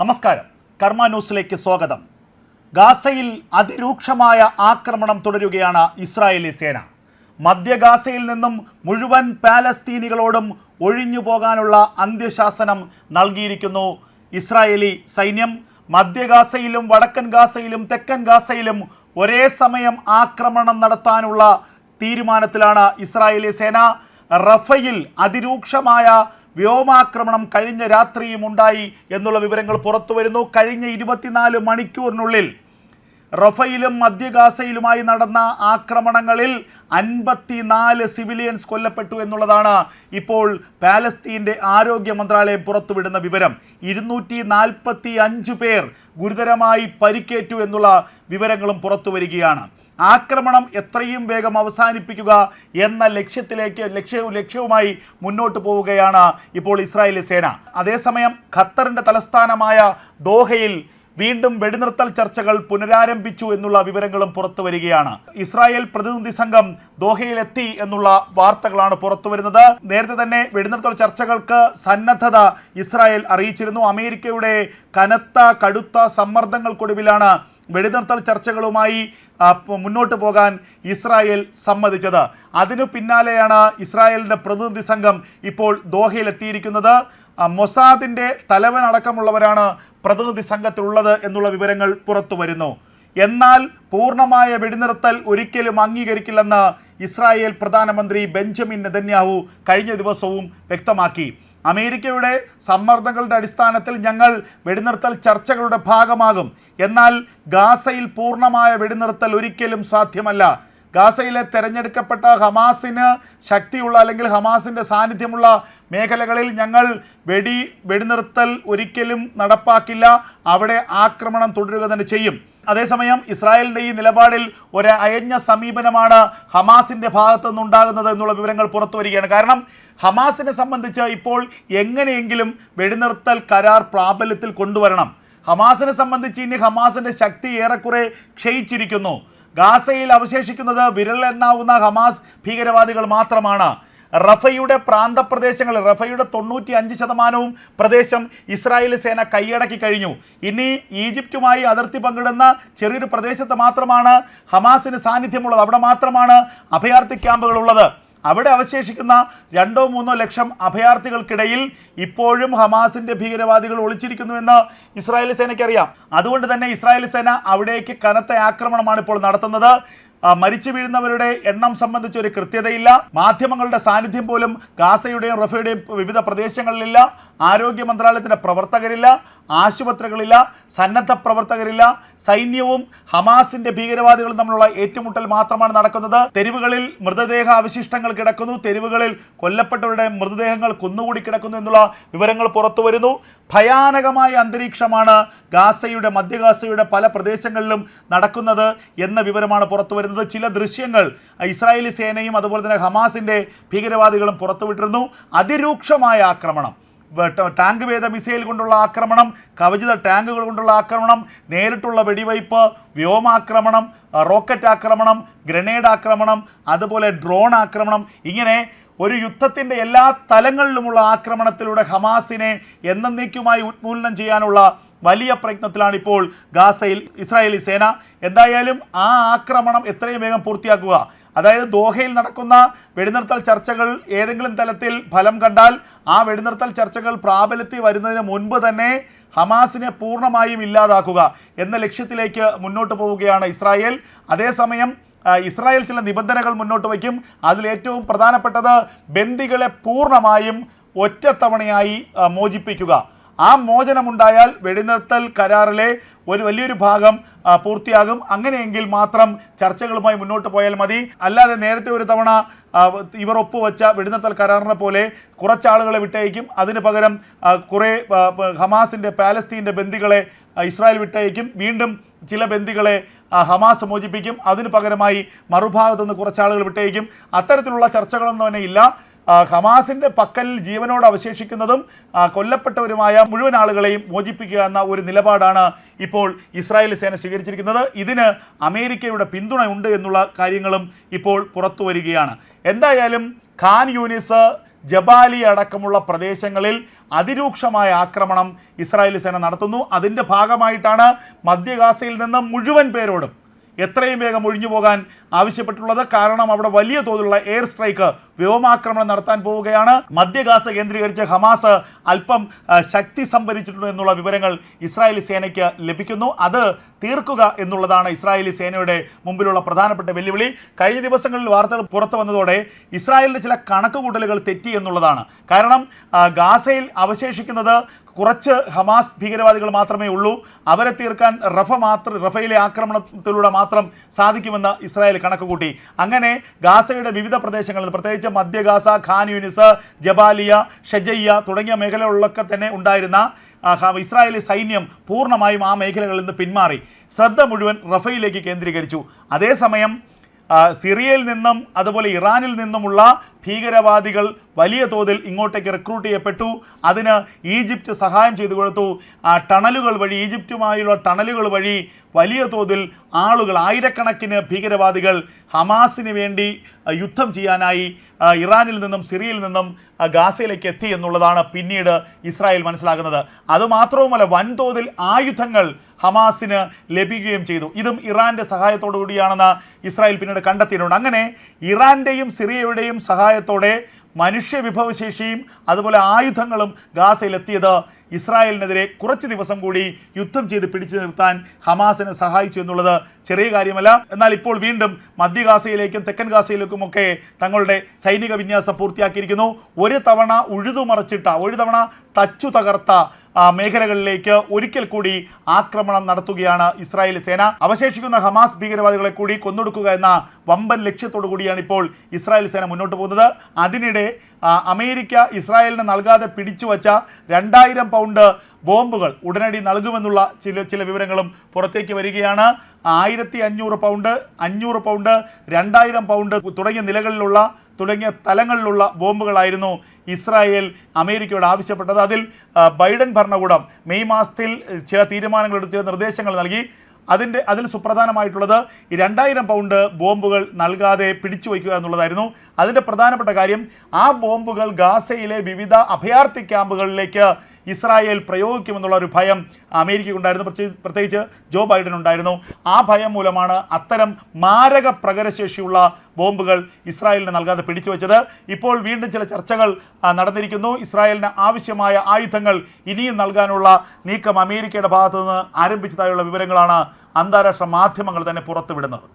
നമസ്കാരം. കർമ്മ ന്യൂസിലേക്ക് സ്വാഗതം. ഗാസയിൽ അതിരൂക്ഷമായ ആക്രമണം തുടരുകയാണ് ഇസ്രായേലി സേന. മധ്യ ഗാസയിൽ നിന്നും മുഴുവൻ പാലസ്തീനികളോടും ഒഴിഞ്ഞു പോകാനുള്ള അന്ത്യശാസനം നൽകിയിരിക്കുന്നു ഇസ്രായേലി സൈന്യം. മധ്യ ഗാസയിലും വടക്കൻ ഗാസയിലും തെക്കൻ ഗാസയിലും ഒരേ സമയം ആക്രമണം നടത്താനുള്ള തീരുമാനത്തിലാണ് ഇസ്രായേലി സേന. റഫയിൽ അതിരൂക്ഷമായ വ്യോമാക്രമണം കഴിഞ്ഞ രാത്രിയും ഉണ്ടായി എന്നുള്ള വിവരങ്ങൾ പുറത്തു വരുന്നു. കഴിഞ്ഞ ഇരുപത്തിനാല് മണിക്കൂറിനുള്ളിൽ റഫയിലും മധ്യഗാസയിലുമായി നടന്ന ആക്രമണങ്ങളിൽ അൻപത്തിനാല് സിവിലിയൻസ് കൊല്ലപ്പെട്ടു എന്നുള്ളതാണ് ഇപ്പോൾ പാലസ്തീന്റെ ആരോഗ്യ മന്ത്രാലയം പുറത്തുവിടുന്ന വിവരം. ഇരുന്നൂറ്റി നാൽപ്പത്തി അഞ്ച് പേർ ഗുരുതരമായി പരിക്കേറ്റു എന്നുള്ള വിവരങ്ങളും പുറത്തു വരികയാണ്. ആക്രമണം എത്രയും വേഗം അവസാനിപ്പിക്കുക എന്ന ലക്ഷ്യത്തിലേക്ക് ലക്ഷ്യ ലക്ഷ്യവുമായി മുന്നോട്ട് പോവുകയാണ് ഇപ്പോൾ ഇസ്രായേലി സേന. അതേസമയം ഖത്തറിന്റെ തലസ്ഥാനമായ ദോഹയിൽ വീണ്ടും വെടിനിർത്തൽ ചർച്ചകൾ പുനരാരംഭിച്ചു എന്നുള്ള വിവരങ്ങളും പുറത്തു വരികയാണ്. ഇസ്രായേൽ പ്രതിനിധി സംഘം ദോഹയിലെത്തി എന്നുള്ള വാർത്തകളാണ് പുറത്തു വരുന്നത്. നേരത്തെ തന്നെ വെടിനിർത്തൽ ചർച്ചകൾക്ക് സന്നദ്ധത ഇസ്രായേൽ അറിയിച്ചിരുന്നു. അമേരിക്കയുടെ കനത്ത കടുത്ത സമ്മർദ്ദങ്ങൾക്കൊടുവിലാണ് വെടിനിർത്തൽ ചർച്ചകളുമായി മുന്നോട്ട് പോകാൻ ഇസ്രായേൽ സമ്മതിച്ചത്. അതിനു പിന്നാലെയാണ് ഇസ്രായേലിന്റെ പ്രതിനിധി സംഘം ഇപ്പോൾ ദോഹയിലെത്തിയിരിക്കുന്നത്. മൊസാദിന്റെ തലവനടക്കമുള്ളവരാണ് പ്രതിനിധി സംഘത്തിലുള്ളത് എന്നുള്ള വിവരങ്ങൾ പുറത്തു വരുന്നു. എന്നാൽ പൂർണമായ വെടിനിർത്തൽ ഒരിക്കലും അംഗീകരിക്കില്ലെന്ന് ഇസ്രായേൽ പ്രധാനമന്ത്രി ബെഞ്ചമിൻ നെതന്യാഹു കഴിഞ്ഞ ദിവസവും വ്യക്തമാക്കി. അമേരിക്കയുടെ സമ്മർദ്ദങ്ങളുടെ അടിസ്ഥാനത്തിൽ ഞങ്ങൾ വെടിനിർത്തൽ ചർച്ചകളുടെ ഭാഗമാകും. എന്നാൽ ഗാസയിൽ പൂർണമായ വെടിനിർത്തൽ ഒരിക്കലും സാധ്യമല്ല. ഗാസയിലെ തെരഞ്ഞെടുക്കപ്പെട്ട ഹമാസിന് ശക്തിയുള്ള അല്ലെങ്കിൽ ഹമാസിന്റെ സാന്നിധ്യമുള്ള മേഖലകളിൽ ഞങ്ങൾ വെടി വെടിനിർത്തൽ ഒരിക്കലും നടപ്പാക്കില്ല. അവിടെ ആക്രമണം തുടരുക തന്നെ ചെയ്യും. അതേസമയം ഇസ്രായേലിന്റെ ഈ നിലപാടിൽ ഒരു അയഞ്ഞ സമീപനമാണ് ഹമാസിന്റെ ഭാഗത്തു നിന്നുണ്ടാകുന്നത് എന്നുള്ള വിവരങ്ങൾ പുറത്തു വരികയാണ്. കാരണം ഹമാസിനെ സംബന്ധിച്ച് ഇപ്പോൾ എങ്ങനെയെങ്കിലും വെടിനിർത്തൽ കരാർ പ്രാബല്യത്തിൽ കൊണ്ടുവരണം. ഹമാസിനെ സംബന്ധിച്ച് ഇനി ഹമാസിന്റെ ശക്തി ഏറെക്കുറെ ക്ഷയിച്ചിരിക്കുന്നു. ഗാസയിൽ അവശേഷിക്കുന്നത് വിരലെണ്ണാവുന്ന ഹമാസ് ഭീകരവാദികൾ മാത്രമാണ്. റഫയുടെ പ്രാന്തപ്രദേശങ്ങൾ റഫയുടെ തൊണ്ണൂറ്റി അഞ്ച് ശതമാനവും പ്രദേശം ഇസ്രായേൽ സേന കൈയടക്കി കഴിഞ്ഞു. ഇനി ഈജിപ്തുമായി അതിർത്തി പങ്കിടുന്ന ചെറിയൊരു പ്രദേശത്ത് മാത്രമാണ് ഹമാസിന് സാന്നിധ്യമുള്ളത്. അവിടെ മാത്രമാണ് അഭയാർത്ഥി ക്യാമ്പുകൾ ഉള്ളത്. അവിടെ അവശേഷിക്കുന്ന രണ്ടോ മൂന്നോ ലക്ഷം അഭയാർത്ഥികൾക്കിടയിൽ ഇപ്പോഴും ഹമാസിന്റെ ഭീകരവാദികൾ ഒളിച്ചിരിക്കുന്നുവെന്ന് ഇസ്രായേൽ സേനയ്ക്ക് അറിയാം. അതുകൊണ്ട് തന്നെ ഇസ്രായേൽ സേന അവിടേക്ക് കനത്ത ആക്രമണമാണ് ഇപ്പോൾ നടത്തുന്നത്. മരിച്ചു വീഴുന്നവരുടെ എണ്ണം സംബന്ധിച്ച് ഒരു കൃത്യതയില്ല. മാധ്യമങ്ങളുടെ സാന്നിധ്യം പോലും ഗാസയുടെയും റഫയുടെയും വിവിധ പ്രദേശങ്ങളിലില്ല. ആരോഗ്യ മന്ത്രാലയത്തിന്റെ പ്രവർത്തകരില്ല ആശുപത്രികളില്ല സന്നദ്ധ പ്രവർത്തകരില്ല സൈന്യവും ഹമാസിന്റെ ഭീകരവാദികളും തമ്മിലുള്ള ഏറ്റുമുട്ടൽ മാത്രമാണ് നടക്കുന്നത്. തെരുവുകളിൽ മൃതദേഹ അവശിഷ്ടങ്ങൾ കിടക്കുന്നു. തെരുവുകളിൽ കൊല്ലപ്പെട്ടവരുടെ മൃതദേഹങ്ങൾ കുന്നുകൂടി കിടക്കുന്നു എന്നുള്ള വിവരങ്ങൾ പുറത്തു വരുന്നു. ഭയാനകമായ അന്തരീക്ഷമാണ് ഗാസയുടെ മധ്യ ഗാസയുടെ പല പ്രദേശങ്ങളിലും നടക്കുന്നത് എന്ന വിവരമാണ് പുറത്തു വരുന്നത്. ചില ദൃശ്യങ്ങൾ ഇസ്രായേലി സേനയും അതുപോലെ തന്നെ ഹമാസിന്റെ ഭീകരവാദികളും പുറത്തുവിട്ടിരുന്നു. അതിരൂക്ഷമായ ആക്രമണം. ടാങ്ക് വേദ മിസൈൽ കൊണ്ടുള്ള ആക്രമണം കവചിത ടാങ്കുകൾ കൊണ്ടുള്ള ആക്രമണം നേരിട്ടുള്ള വെടിവയ്പ് വ്യോമാക്രമണം റോക്കറ്റ് ആക്രമണം ഗ്രനേഡ് ആക്രമണം അതുപോലെ ഡ്രോൺ ആക്രമണം ഇങ്ങനെ ഒരു യുദ്ധത്തിന്റെ എല്ലാ തലങ്ങളിലുമുള്ള ആക്രമണത്തിലൂടെ ഹമാസിനെ എന്നേക്കുമായി ഉന്മൂലനം ചെയ്യാനുള്ള വലിയ പ്രയത്നത്തിലാണ് ഇപ്പോൾ ഗാസയിൽ ഇസ്രായേലി സേന. എന്തായാലും ആ ആക്രമണം എത്രയും വേഗം പൂർത്തിയാക്കുക. അതായത് ദോഹയിൽ നടക്കുന്ന വെടിനിർത്തൽ ചർച്ചകൾ ഏതെങ്കിലും തലത്തിൽ ഫലം കണ്ടാൽ ആ വെടിനിർത്തൽ ചർച്ചകൾ പ്രാബല്യത്തിൽ വരുന്നതിന് മുൻപ് തന്നെ ഹമാസിനെ പൂർണമായും ഇല്ലാതാക്കുക എന്ന ലക്ഷ്യത്തിലേക്ക് മുന്നോട്ട് പോവുകയാണ് ഇസ്രായേൽ. അതേസമയം ഇസ്രായേൽ ചില നിബന്ധനകൾ മുന്നോട്ട് വയ്ക്കും. അതിൽ ഏറ്റവും പ്രധാനപ്പെട്ടത് ബന്ദികളെ പൂർണമായും ഒറ്റത്തവണയായി മോചിപ്പിക്കുക. ആ മോചനമുണ്ടായാൽ വെടിനിർത്തൽ കരാറിലെ ഒരു വലിയൊരു ഭാഗം പൂർത്തിയാകും. അങ്ങനെയെങ്കിൽ മാത്രം ചർച്ചകളുമായി മുന്നോട്ട് പോയാൽ മതി. അല്ലാതെ നേരത്തെ ഒരു തവണ ഇവർ ഒപ്പുവെച്ച വെടിനിർത്തൽ കരാറിനെ പോലെ കുറച്ചാളുകളെ വിട്ടയക്കും. അതിന് പകരം കുറേ ഹമാസിന്റെ പാലസ്തീന്റെ ബന്ദികളെ ഇസ്രായേൽ വിട്ടയക്കും. വീണ്ടും ചില ബന്ദികളെ ഹമാസ് മോചിപ്പിക്കും. അതിന് പകരമായി മറുഭാഗത്തുനിന്ന് കുറച്ചാളുകൾ വിട്ടയക്കും. അത്തരത്തിലുള്ള ചർച്ചകളൊന്നും തന്നെ ഇല്ല. ഹമാസിന്റെ പക്കൽ ജീവനോട് അവശേഷിക്കുന്നതും കൊല്ലപ്പെട്ടവരുമായ മുഴുവൻ ആളുകളെയും മോചിപ്പിക്കുക എന്ന ഒരു നിലപാടാണ് ഇപ്പോൾ ഇസ്രായേൽ സേന സ്വീകരിച്ചിരിക്കുന്നത്. ഇതിന് അമേരിക്കയുടെ പിന്തുണ ഉണ്ട് എന്നുള്ള കാര്യങ്ങളും ഇപ്പോൾ പുറത്തു വരികയാണ്. എന്തായാലും ഖാൻ യൂനിസ് ജബാലി അടക്കമുള്ള പ്രദേശങ്ങളിൽ അതിരൂക്ഷമായ ആക്രമണം ഇസ്രായേൽ സേന നടത്തുന്നു. അതിന്റെ ഭാഗമായിട്ടാണ് മധ്യഗാസയിൽ നിന്ന് മുഴുവൻ പേരോടും എത്രയും വേഗം ഒഴിഞ്ഞു പോകാൻ ആവശ്യപ്പെട്ടുള്ളത് കാരണം അവിടെ വലിയ തോതിലുള്ള എയർ സ്ട്രൈക്ക് വ്യോമാക്രമണം നടത്താൻ പോവുകയാണ്. മധ്യഗാസ കേന്ദ്രീകരിച്ച് ഹമാസ് അല്പം ശക്തി സംഭരിച്ചിട്ടുണ്ട് എന്നുള്ള വിവരങ്ങൾ ഇസ്രായേലി സേനയ്ക്ക് ലഭിക്കുന്നു. അത് തീർക്കുക എന്നുള്ളതാണ് ഇസ്രായേലി സേനയുടെ മുമ്പിലുള്ള പ്രധാനപ്പെട്ട വെല്ലുവിളി. കഴിഞ്ഞ ദിവസങ്ങളിൽ വാർത്തകൾ പുറത്തു വന്നതോടെ ഇസ്രായേലിന്റെ ചില കണക്കുകൂട്ടലുകൾ തെറ്റി എന്നുള്ളതാണ്. കാരണം ഗാസയിൽ അവശേഷിക്കുന്നത് കുറച്ച് ഹമാസ് ഭീകരവാദികൾ മാത്രമേ ഉള്ളൂ. അവരെ തീർക്കാൻ റഫ മാത്രം റഫയിലെ ആക്രമണത്തിലൂടെ മാത്രം സാധിക്കുമെന്ന് ഇസ്രായേൽ കണക്കുകൂട്ടി. അങ്ങനെ ഗാസയുടെ വിവിധ പ്രദേശങ്ങളിൽ പ്രത്യേകിച്ച് മധ്യ Gaza Khan Younis Jabalia Shejaiya തുടങ്ങിയ മേഖലകളിലൊക്കെ തന്നെ ഉണ്ടായിരുന്ന ഇസ്രായേലി സൈന്യം പൂർണമായും ആ മേഖലകളിൽ നിന്ന് പിന്മാറി. ശ്രദ്ധ മുഴുവൻ റഫയിലേക്ക് കേന്ദ്രീകരിച്ചു. അതേസമയം സിറിയയിൽ നിന്നും അതുപോലെ ഇറാനിൽ നിന്നുമുള്ള ഭീകരവാദികൾ വലിയ തോതിൽ ഇങ്ങോട്ടേക്ക് റിക്രൂട്ട് ചെയ്യപ്പെട്ടു. അതിന് ഈജിപ്റ്റ് സഹായം ചെയ്തു കൊടുത്തു. ആ ടണലുകൾ വഴി ഈജിപ്റ്റുമായുള്ള ടണലുകൾ വഴി വലിയ തോതിൽ ആളുകൾ ആയിരക്കണക്കിന് ഭീകരവാദികൾ ഹമാസിന് വേണ്ടി യുദ്ധം ചെയ്യാനായി ഇറാനിൽ നിന്നും സിറിയയിൽ നിന്നും ഗാസയിലേക്ക് എത്തി എന്നുള്ളതാണ് പിന്നീട് ഇസ്രായേൽ മനസ്സിലാക്കുന്നത്. അതുമാത്രവുമല്ല വൻതോതിൽ ആയുധങ്ങൾ ഹമാസിന് ലഭിക്കുകയും ചെയ്തു. ഇതും ഇറാന്റെ സഹായത്തോടു കൂടിയാണെന്ന് ഇസ്രായേൽ പിന്നീട് കണ്ടെത്തിയിട്ടുണ്ട്. അങ്ങനെ ഇറാന്റെയും സിറിയയുടെയും സഹായത്തോടെ മനുഷ്യ വിഭവശേഷിയും അതുപോലെ ആയുധങ്ങളും ഗാസയിലെത്തിയത് ഇസ്രായേലിനെതിരെ കുറച്ച് ദിവസം കൂടി യുദ്ധം ചെയ്ത് പിടിച്ചു നിർത്താൻ ഹമാസിനെ സഹായിച്ചു എന്നുള്ളത് ചെറിയ കാര്യമല്ല. എന്നാൽ ഇപ്പോൾ വീണ്ടും മധ്യ ഗാസയിലേക്കും തെക്കൻ ഗാസയിലേക്കുമൊക്കെ തങ്ങളുടെ സൈനിക വിന്യാസം പൂർത്തിയാക്കിയിരിക്കുന്നു. ഒരു തവണ ഉഴുതുമറച്ചിട്ട ഒരു തവണ തച്ചു തകർത്ത മേഖലകളിലേക്ക് ഒരിക്കൽ കൂടി ആക്രമണം നടത്തുകയാണ് ഇസ്രായേൽ സേന. അവശേഷിക്കുന്ന ഹമാസ് ഭീകരവാദികളെ കൂടി കൊന്നൊടുക്കുക എന്ന വമ്പൻ ലക്ഷ്യത്തോടു കൂടിയാണ് ഇപ്പോൾ ഇസ്രായേൽ സേന മുന്നോട്ട് പോകുന്നത്. അതിനിടെ അമേരിക്ക ഇസ്രായേലിന് നൽകാതെ പിടിച്ചു വച്ച രണ്ടായിരം പൗണ്ട് ബോംബുകൾ ഉടനടി നൽകുമെന്നുള്ള ചില ചില വിവരങ്ങളും പുറത്തേക്ക് വരികയാണ്. ആയിരത്തി അഞ്ഞൂറ് പൗണ്ട് അഞ്ഞൂറ് പൗണ്ട് രണ്ടായിരം പൗണ്ട് തുടങ്ങിയ നിലകളിലുള്ള തുടങ്ങിയ തലങ്ങളിലുള്ള ബോംബുകളായിരുന്നു ഇസ്രായേൽ അമേരിക്കയോട് ആവശ്യപ്പെട്ടത്. അതിൽ ബൈഡൻ ഭരണകൂടം മെയ് മാസത്തിൽ ചില തീരുമാനങ്ങൾ എടുത്ത് ചില നിർദ്ദേശങ്ങൾ നൽകി. അതിന്റെ അതിൽ സുപ്രധാനമായിട്ടുള്ളത് ഈ രണ്ടായിരം പൗണ്ട് ബോംബുകൾ നൽകാതെ പിടിച്ചു വയ്ക്കുക എന്നുള്ളതായിരുന്നു. അതിന്റെ പ്രധാനപ്പെട്ട കാര്യം ആ ബോംബുകൾ ഗാസയിലെ വിവിധ അഭയാർത്ഥി ക്യാമ്പുകളിലേക്ക് ഇസ്രായേൽ പ്രയോഗിക്കുമെന്നുള്ള ഒരു ഭയം അമേരിക്കയ്ക്കുണ്ടായിരുന്നു. പ്രത്യേകിച്ച് പ്രത്യേകിച്ച് ജോ ബൈഡൻ ഉണ്ടായിരുന്നു ആ ഭയം മൂലമാണ് അത്തരം മാരക പ്രകരശേഷിയുള്ള ബോംബുകൾ ഇസ്രായേലിന് നൽകാതെ പിടിച്ചു വെച്ചത്. ഇപ്പോൾ വീണ്ടും ചില ചർച്ചകൾ നടന്നിരിക്കുന്നു. ഇസ്രായേലിന് ആവശ്യമായ ആയുധങ്ങൾ ഇനിയും നൽകാനുള്ള നീക്കം അമേരിക്കയുടെ ഭാഗത്തുനിന്ന് ആരംഭിച്ചതായുള്ള വിവരങ്ങളാണ് അന്താരാഷ്ട്ര മാധ്യമങ്ങൾ തന്നെ പുറത്തുവിടുന്നത്.